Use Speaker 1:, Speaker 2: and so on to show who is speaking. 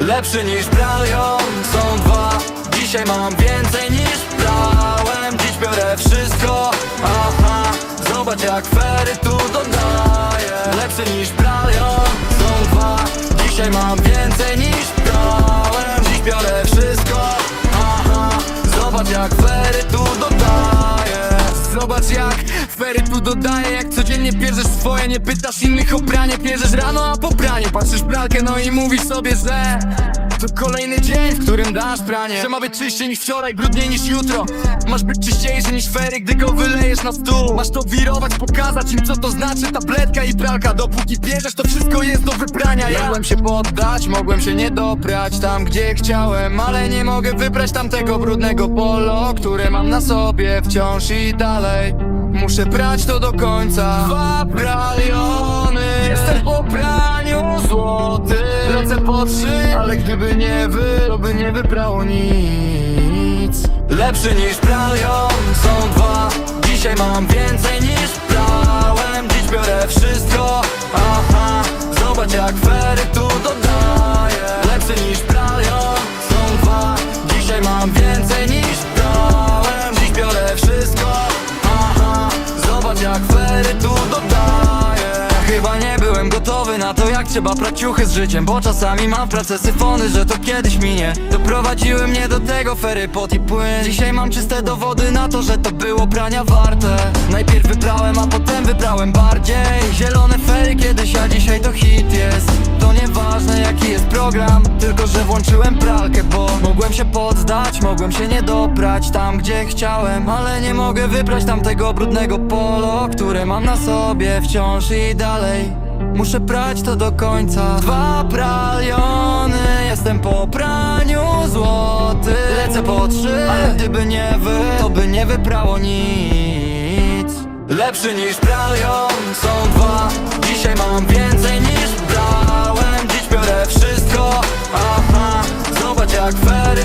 Speaker 1: Lepszy niż bralion Są dwa. Dzisiaj mam więcej niż brałem. Dziś biorę wszystko. Aha Zobacz jak fery tu dodaję. Lepszy niż bralion Są dwa. Dzisiaj mam więcej niż brałem. Dziś biorę wszystko. Aha Zobacz jak fery tu dodaję Zobacz jak fery tu dodaję Jak codziennie bierzesz swoje. Nie pytasz innych o pranie Bierzesz rano a po pranie. Patrzysz w pralkę no i mówisz sobie, że To kolejny dzień, w którym dasz pranie. Że ma być czyściej niż wczoraj, brudniej niż jutro. Masz być czyściejszy niż fery, gdy go wylejesz na stół. Masz to wirować, pokazać im co to znaczy Tabletka i pralka, dopóki bierzesz to wszystko jest do wyprania. Ja Mogłem się poddać, mogłem się nie doprać Tam gdzie chciałem, ale nie mogę wybrać Tamtego brudnego polo, które mam na sobie Wciąż i dalej. Muszę brać to do końca. Dwa Jestem po praniu złoty. Lecę po trzy Ale gdyby nie wy, to by nie wybrało nic. Lepszy niż bralion Są dwa. Dzisiaj mam więcej niż brałem byłem gotowy na to jak trzeba prać ciuchy z życiem Bo czasami mam pracę syfony, że to kiedyś minie. Doprowadziły mnie do tego fery pot i płyn. Dzisiaj mam czyste dowody na to, że to było prania warte. Najpierw wybrałem, a potem wybrałem bardziej. Zielone fery kiedyś, a dzisiaj to hit jest. To nieważne jaki jest program Tylko, że włączyłem pralkę, bo Mogłem się poddać, mogłem się nie dobrać Tam gdzie chciałem, ale nie mogę wybrać Tamtego brudnego polo, które mam na sobie Wciąż i dalej Muszę prać to do końca. Dwa praliony, jestem po praniu złoty. Lecę po trzy, ale gdyby nie wy To by nie wyprało nic. Lepszy niż pralion, są dwa. Dzisiaj mam więcej niż brałem. Dziś biorę wszystko, aha Zobacz jak fery